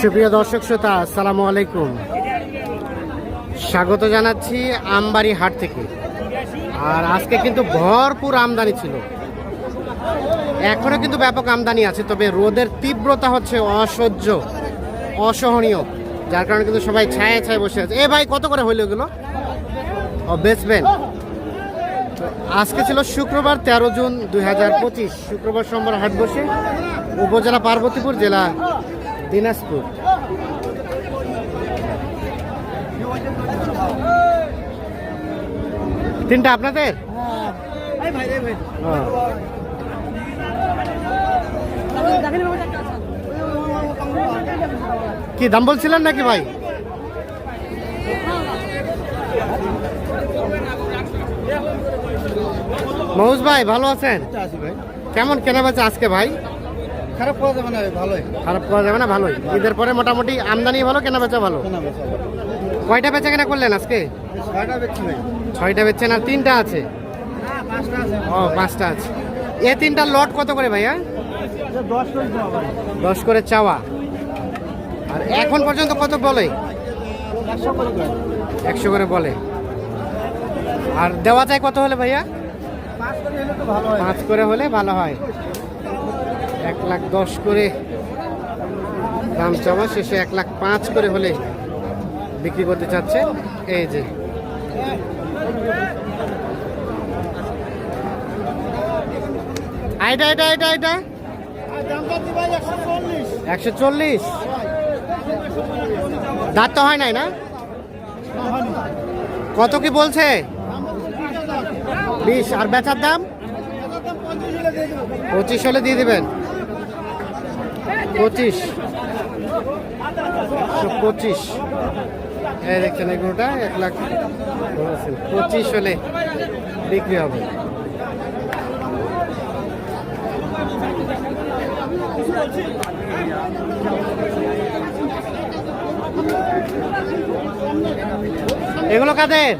সুপ্রিয় দর্শক শ্রোতা, আসসালামু আলাইকুম। স্বাগত জানাচ্ছি আমবাড়ি হাট থেকে। আর আজকে কিন্তু ভরপুর আমদানি ছিল। এখনও কিন্তু ব্যাপক আমদানি আছে, তবে রোদের তীব্রতা হচ্ছে অসহ্য, অসহনীয়, যার কারণে কিন্তু সবাই ছায়া ছায় বসে আছে। এ ভাই, কত করে হইল এগুলো? ও, বেচবেন। আজকে ছিল শুক্রবার, তেরো জুন দুই হাজার পঁচিশ। শুক্রবার সোমবার হাট বসে। উপজেলা পার্বতীপুর জেলা দিনাজপুর। তিনটা আপনাদের? কি দাম বলছিলেন নাকি ভাই? মহুজ ভাই ভালো আছেন? কেমন কেনা বেচা আজকে ভাই? খারাপ পাওয়া যাবে না ভালোই। খারাপ করা যাবে না ভালোই। ঈদের পরে মোটামুটি আমদানি ভালো কেনা বেচা ভালো। কয়টা বেচা কেনা করলেন আজকে? ছয়টা বেচছেন আর তিনটা আছে? ও পাঁচটা আছে। এ তিনটা লট কত করে ভাইয়া? দশ করে চাওয়া আর এখন পর্যন্ত কত বলে? একশো করে বলে। আর দেওয়া যায় কত হলে ভাইয়া? পাঁচ করে হলে ভালো হয় পাঁচ করে হলে ভালো হয় এক লাখ দশ করে দাম চাওয়া, শেষে এক লাখ পাঁচ করে হলে বিক্রি করতে চাচ্ছে। এই যে। এটা এটা এটা একশো চল্লিশ। দাঁত তো হয় নাই না? কত কি বলছে? বিশ। আর বেচার দাম? পঁচিশ হলে দিয়ে দিবেন। পঁচিশ। পঁচিশ। এই দেখছেন এগুলোটা এক লাখ পঁচিশ হলে বিক্রি হবে। এগুলো কাদের?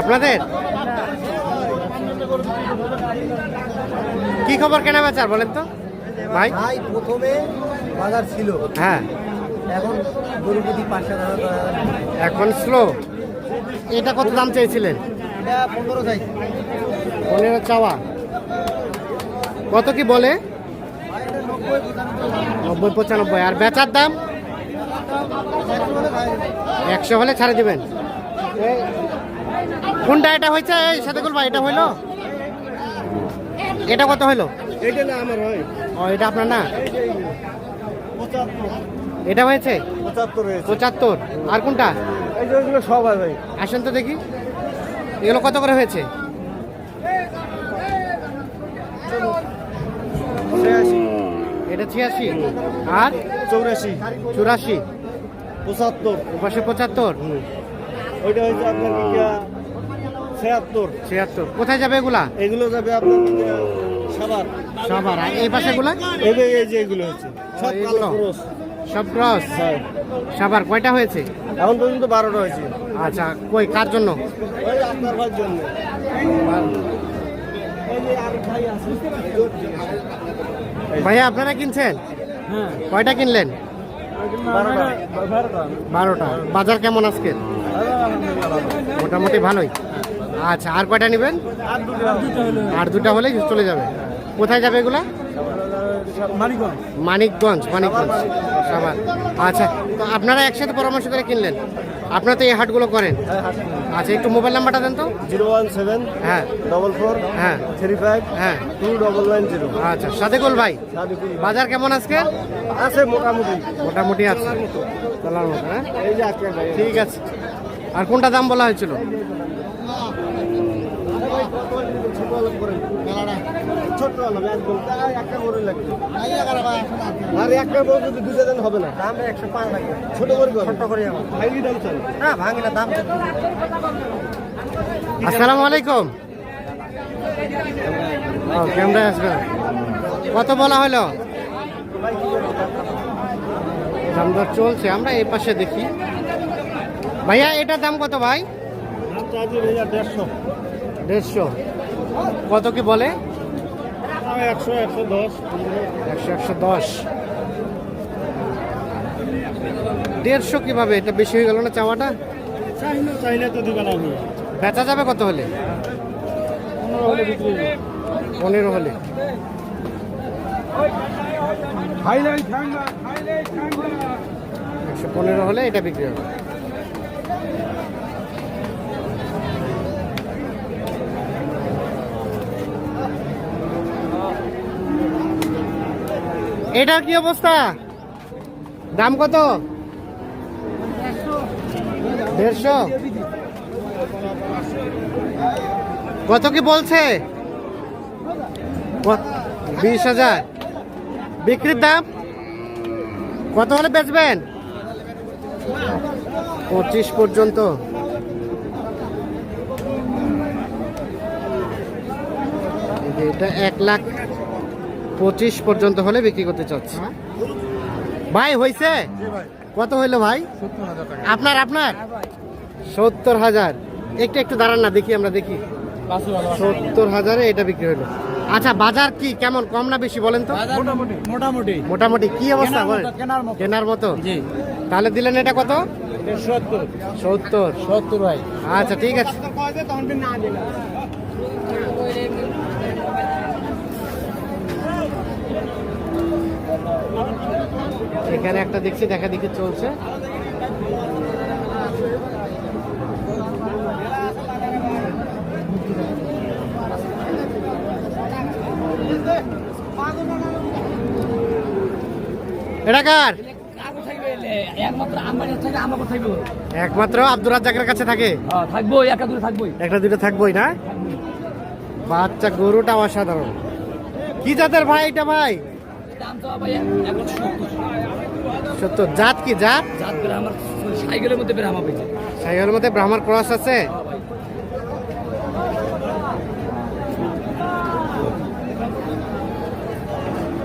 আপনাদের? কি খবর কেনা বেচার, বলেন তো? ভাই? ভাই প্রথমে বাজার ছিল। হ্যাঁ। এখন পাঁচশো টাকা এখন স্লো এটা কত দাম চেয়েছিলেন এটা পনেরো চাই। পনেরো চাওয়া। কত কি বলে? নব্বই পঁচানব্বই। আর বেচার দাম? একশো হলে ছাড়ে দেবেন। কোনটা এটা হয়েছে? এই সাথে বলবা এটা হইল? এটা কত হইল? এইটা না আমার হয়। ও এটা আপনার না? এটা হয়েছে? পঁচাত্তর পঁচাত্তর। আর কোনটা? এই যে সব ভাই আসেন তো দেখি। এগুলো কত করে হয়েছে? এটা ছিয়াশি। আর? চৌরাশি। চুরাশি। পঁচাত্তর। পাশে পঁচাত্তর। ওইটা হচ্ছে আপনার কি ছিয়াত্তর। ছিয়াত্তর। কোথায় যাবে এগুলা? এগুলো যাবে আপনার সাবার আর এই পাশে গুলা এই যে এগুলো হচ্ছে। এগুলো? সব ক্রস? হ্যাঁ। সাবার কয়টা হয়েছে? এখন পর্যন্ত বারোটা হয়েছে। আচ্ছা কই কার জন্য? ভাইয়া আপনারা কিনছেন? হ্যাঁ। কয়টা কিনলেন? বারোটা। বাজার কেমন আজকে মোটামুটি ভালোই। আচ্ছা আর কয়টা নেবেন? আর দুটো। হলো আর দুটা হলেই চলে যাবে। কোথায় যাবে এগুলা? মানিকগঞ্জ। মানিকগঞ্জ আচ্ছা তো আপনারা একসাথে পরামর্শ করে কিনলেন? আপনারা তো এই হাটগুলো করেন। আচ্ছা একটু মোবাইল নাম্বারটা দেন তো। জিরো ওয়ান সেভেন হ্যাঁ। ডবল ফোর হ্যাঁ। থ্রি ফাইভ হ্যাঁ। Two double nine zero. আচ্ছা সাদেকুল ভাই বাজার কেমন আজকে? আছে মোটামুটি। মোটামুটি আছে। চলার মতো হ্যাঁ? ঠিক আছে। আর কোনটা দাম বলা হয়েছিল? ছোট একদম তাই একটা গরু লাগবে। আর একটা গরু যদি দুটো দিন হবে না? দাম একশো পাঁচ লাগে। ছোট গরু ছোট করে ভাঙি দাম চলে না ভাঙি না দাম আসসালামু আলাইকুম। ও ক্যামেরায় আসবে। কত বলা হলো? দাম দর চলছে আমরা এই পাশে দেখি। ভাইয়া এটার দাম কত ভাই? দেড়শো। দেড়শো। কত কি বলে? একশো একশো দশ। একশো একশো দশ। দেড়শো কীভাবে? এটা বেশি হয়ে গেল না চাওয়াটা? চাইলে চাইলে তো দিবে না আমি। বেচা যাবে কত হলে? পনেরো হলে বিক্রি পনেরো হলে। একশো পনেরো হলে এটা বিক্রি হবে। এটার কি অবস্থা? দাম কত? দেড়শো। কত কি বলছে? বিশ হাজার। বিক্রির দাম? কত হলে বেচবেন? পঁচিশ পর্যন্ত। এটা এক লাখ পঁচিশ পর্যন্ত হলে বিক্রি করতে চাচ্ছি। ভাই হয়েছে কত হইল ভাই? আপনার আপনার? সত্তর হাজার। একটু একটু দাঁড়ান না দেখি আমরা দেখি। সত্তর হাজারে এটা বিক্রি হলো আচ্ছা বাজার কি কেমন কম না বেশি বলেন তো? মোটামুটি। মোটামুটি। মোটামুটি কি অবস্থা? কেনার মতো, কেনার মতো। কেনার মতো? জি। তাহলে দিলেন এটা কত? সত্তর। সত্তর। সত্তর ভাই। আচ্ছা ঠিক আছে। এখানে একটা দেখছি, দেখা দেখি চলছে। একমাত্র আব্দুর রাজ্জাকের কাছে থাকে? থাকব একা দূরে থাকবোই একটা দুটো থাকবোই না? বাচ্চা গরুটা অসাধারণ। কি জাতের ভাই এটা ভাই? সত্তর। সত্য জাত কি জাত? সাইকেলের মধ্যে বের পেয়েছে সাইকেলের মধ্যে ব্রাহ্মণ ক্রস আছে?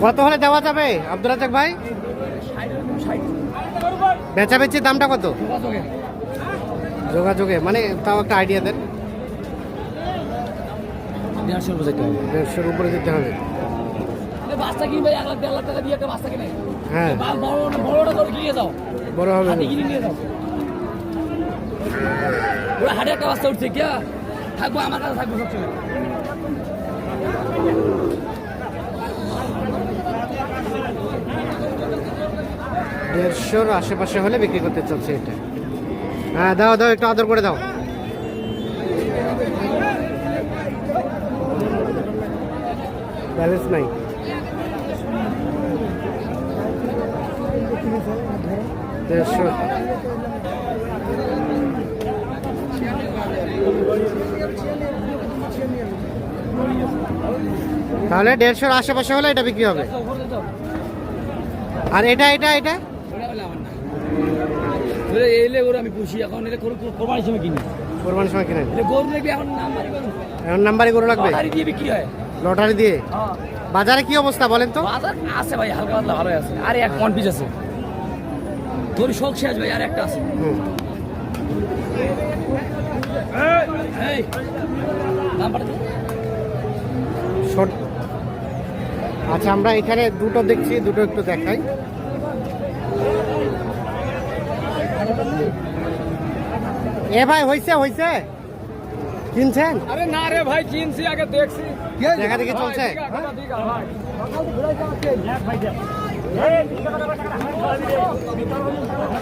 কত হলে দেওয়া যাবে আব্দুর রাজাক ভাই? বেচা বেচি দামটা কত? যোগাযোগে। মানে তাও একটা আইডিয়া দেন। দেড়শো রুপে যেতে হবে। দেড়শোর উপরে দিতে হবে। বাসটা কিনবে এক লাখ দেড় লাখ টাকা দিয়ে একটা বাসটা কিনে। হ্যাঁ। বা- বড় বড়টা করে কিনে যাও বড় হবে হাতে কিনে নিয়ে যাও ওরা হাটে একটা বাসটা উঠছে কে? থাকব আমার কাছে থাকব সবসময়। দেড়শোর আশেপাশে হলে বিক্রি করতে চাচ্ছে এটা। হ্যাঁ দাও দাও একটু আদর করে দাও। ব্যালেন্স নাই। দেড়শো। তাহলে দেড়শোর আশেপাশে হলে এটা বিক্রি হবে। আর এটা এটা এটা? ওরা আমি পুষি এখন এটা কোরবানির সময় কিনি। কোরবানির সময় কিনেন গরু নেবি এখন নাম এখন নাম্বারে গরু লাগবে? লটারি দিয়ে বিক্রি হয়। লটারি দিয়ে? হ্যাঁ। বাজারে কি অবস্থা বলেন তো? বাজার আছে ভাই হালকা পাতলা ভালো আছে। আর এক ওয়ান পিস আছে। তোর শখ শেষ ভাই আর একটা আছে আচ্ছা আমরা এখানে দুটো দেখছি দুটো একটু দেখাই। এ ভাই হইছে হইছে? কিনছেন? আরে না রে ভাই কিনছি আগে দেখছি। দেখা দেখি চলছে।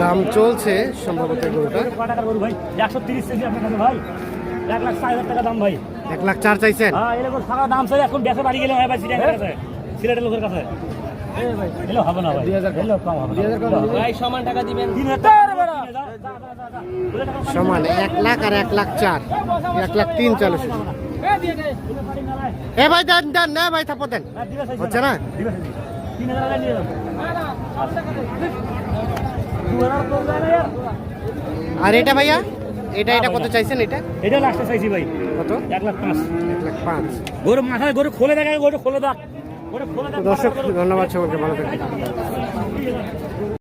দাম চলছে সম্ভবত গরুটা। এক লাখ চার চাইছেন? দাম চাই এখন বেসে বাড়ি গেলে সিলেটের লোকের কাছে সমান এক লাখ আর এক লাখ চার। এক লাখ তিন লাই। এ ভাই, দেন দেন, না ভাই দেন। হচ্ছে না? আর এটা ভাইয়া? এটা এটা কত চাইছেন এটা? এটা লাস্টে চাইছি ভাই। কত? এক লাখ পাঁচ। এক লাখ পাঁচ। গরু মাথায় গরু খোলে দেখা গরু খুলে দেখ। গরু খুলে দেখ দর্শক ধন্যবাদ সকলকে ভালো থাকবেন।